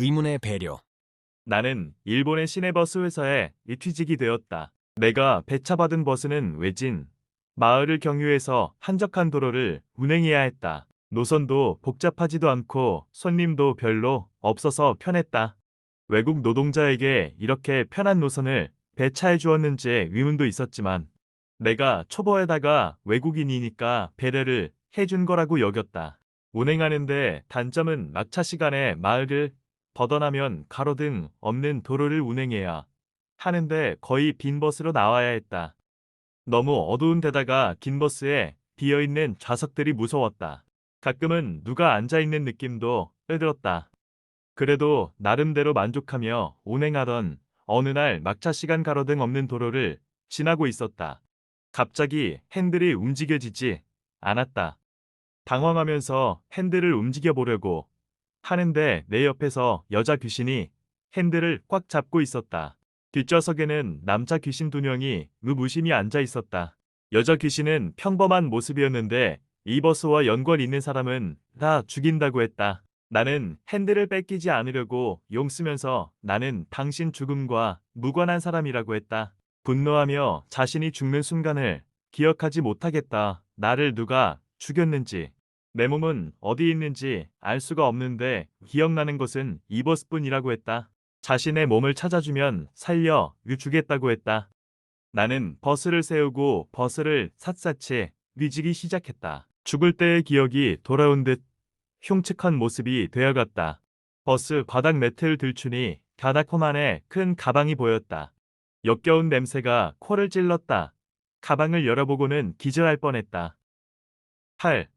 의문의 배려. 나는 일본의 시내버스 회사에 이튀직이 되었다. 내가 배차받은 버스는 외진 마을을 경유해서 한적한 도로를 운행해야 했다. 노선도 복잡하지도 않고 손님도 별로 없어서 편했다. 외국 노동자에게 이렇게 편한 노선을 배차해 주었는지 의문도 있었지만 내가 초보에다가 외국인이니까 배려를 해준 거라고 여겼다. 운행하는데 단점은 막차 시간에 마을을 벗어나면 가로등 없는 도로를 운행해야 하는데 거의 빈 버스로 나와야 했다. 너무 어두운 데다가 긴 버스에 비어있는 좌석들이 무서웠다. 가끔은 누가 앉아있는 느낌도 빼들었다. 그래도 나름대로 만족하며 운행하던 어느 날 막차 시간 가로등 없는 도로를 지나고 있었다. 갑자기 핸들이 움직여지지 않았다. 당황하면서 핸들을 움직여 보려고 하는데 내 옆에서 여자 귀신이 핸들을 꽉 잡고 있었다. 뒷좌석에는 남자 귀신 두 명이 의무심히 앉아 있었다. 여자 귀신은 평범한 모습이었는데 이 버스와 연관 있는 사람은 다 죽인다고 했다. 나는 핸들을 뺏기지 않으려고 용 쓰면서 나는 당신 죽음과 무관한 사람이라고 했다. 분노하며 자신이 죽는 순간을 기억하지 못하겠다. 나를 누가 죽였는지. 내 몸은 어디 있는지 알 수가 없는데 기억나는 것은 이 버스뿐이라고 했다. 자신의 몸을 찾아주면 살려 주겠다고 했다. 나는 버스를 세우고 버스를 샅샅이 뒤지기 시작했다. 죽을 때의 기억이 돌아온 듯 흉측한 모습이 되어갔다. 버스 바닥 매트를 들추니 가닥홈 안에 큰 가방이 보였다. 역겨운 냄새가 코를 찔렀다. 가방을 열어보고는 기절할 뻔했다. 8.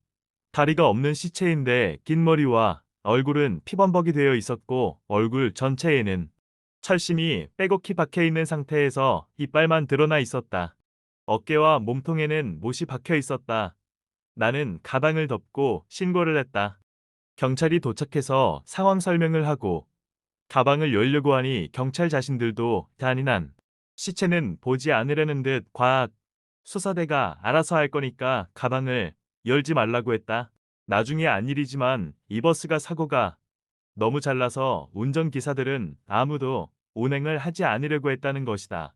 다리가 없는 시체인데 긴 머리와 얼굴은 피범벅이 되어 있었고 얼굴 전체에는 철심이 빼곡히 박혀 있는 상태에서 이빨만 드러나 있었다. 어깨와 몸통에는 못이 박혀 있었다. 나는 가방을 덮고 신고를 했다. 경찰이 도착해서 상황 설명을 하고 가방을 열려고 하니 경찰 자신들도 잔인한 시체는 보지 않으려는 듯 과학 수사대가 알아서 할 거니까 가방을 열지 말라고 했다. 나중에 안 일이지만 이 버스가 사고가 너무 잘나서 운전기사들은 아무도 운행을 하지 않으려고 했다는 것이다.